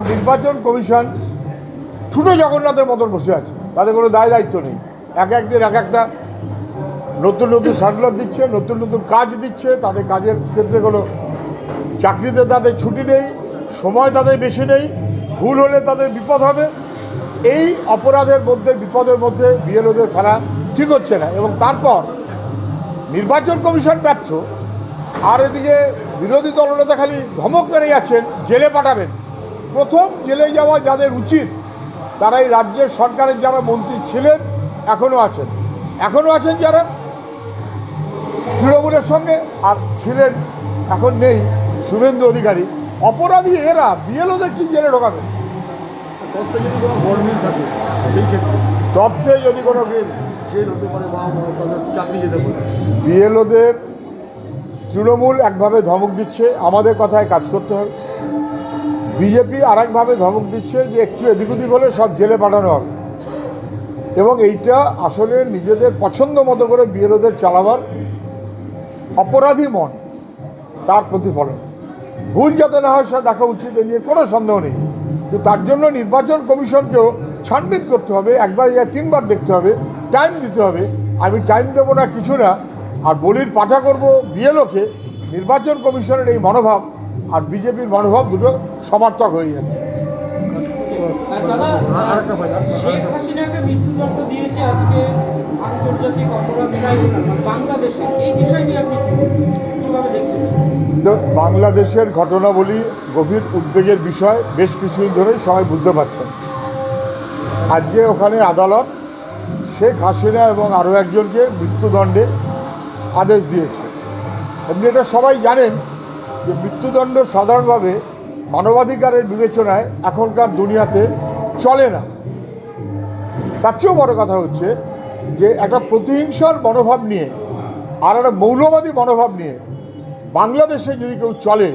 নির্বাচন কমিশন ঠুটো জগন্নাথের মতন বসে আছে। তাদের কোনো দায় দায়িত্ব নেই। এক একদিন এক একটা নতুন নতুন সার্কুলার দিচ্ছে, নতুন নতুন কাজ দিচ্ছে তাদের কাজের ক্ষেত্রে কোনো চাকরিতে তাদের ছুটি নেই, সময় তাদের বেশি নেই, ভুল হলে তাদের বিপদ হবে। এই অপরাধের মধ্যে, বিপদের মধ্যে বিএলওদের ফেলা ঠিক হচ্ছে না এবং তারপর নির্বাচন কমিশন ব্যর্থ, আর এদিকে বিরোধী দলনেতা খালি ধমক মেরে যাচ্ছেন, জেলে পাঠাবেন। প্রথম জেলে যাওয়া যাদের উচিত তারা এই রাজ্যের সরকারের যারা মন্ত্রী ছিলেন এখনও আছেন। এখনও আছেন যারা? তৃণমূলের সঙ্গে আর ছিলেন এখন নেই শুভেন্দু অধিকারী। অপরাধী এরা বিএলওদের কি জেলে ঢোকাবে? তথ্যে যদি কোনো গরমিল থাকে সেই ক্ষেত্রে। তথ্যে যদি কোনো জেল হতে পারে বা চাকরি যেতে পারে। বিএলওদের তৃণমূল একভাবে ধমক দিচ্ছে আমাদের কথায় কাজ করতে হবে। বিজেপি আরেকভাবে ধমক দিচ্ছে যে একটু এদিক ওদিক হলে সব জেলে পাঠানো হবে। এবং এইটা আসলে নিজেদের পছন্দ মতো করে বিএলওদের চালাবার অপরাধী মন তার প্রতিফলন। ভুল যাতে না হয় দেখা উচিত, এ নিয়ে কোনো সন্দেহ নেই। কিন্তু তার জন্য নির্বাচন কমিশনকেও ছানবিন করতে হবে, একবার ইয়া তিনবার দেখতে হবে, টাইম দিতে হবে। আমি টাইম দেবো না, কিছু না। আর বলির পাঠা করব বিএলওকে নির্বাচন কমিশনের এই মনোভাব আর বিজেপির মনোভাব দুটো সমার্থক হয়ে যাচ্ছে। আর দাদা আরেকটা শেখ হাসিনাকে মৃত্যুদণ্ড দিয়েছে আজকে আন্তর্জাতিক অপরাধ ট্রাইব্যুনাল বাংলাদেশে। এই বিষয় নিয়ে আপনি কি দেখছেন? বাংলাদেশের ঘটনাবলী গভীর উদ্বেগের বিষয় বেশ কিছুদিন ধরে সবাই বুঝতে পারছেন। আজকে ওখানে আদালত শেখ হাসিনা এবং আরও একজনকে মৃত্যুদণ্ডে আদেশ দিয়েছে। এমনি এটা সবাই জানেন যে মৃত্যুদণ্ড সাধারণভাবে মানবাধিকারের বিবেচনায় এখনকার দুনিয়াতে চলে না। তার চেয়েও বড় কথা হচ্ছে যে একটা প্রতিহিংসার মনোভাব নিয়ে আর একটা মৌলবাদী মনোভাব নিয়ে বাংলাদেশে যদি কেউ চলে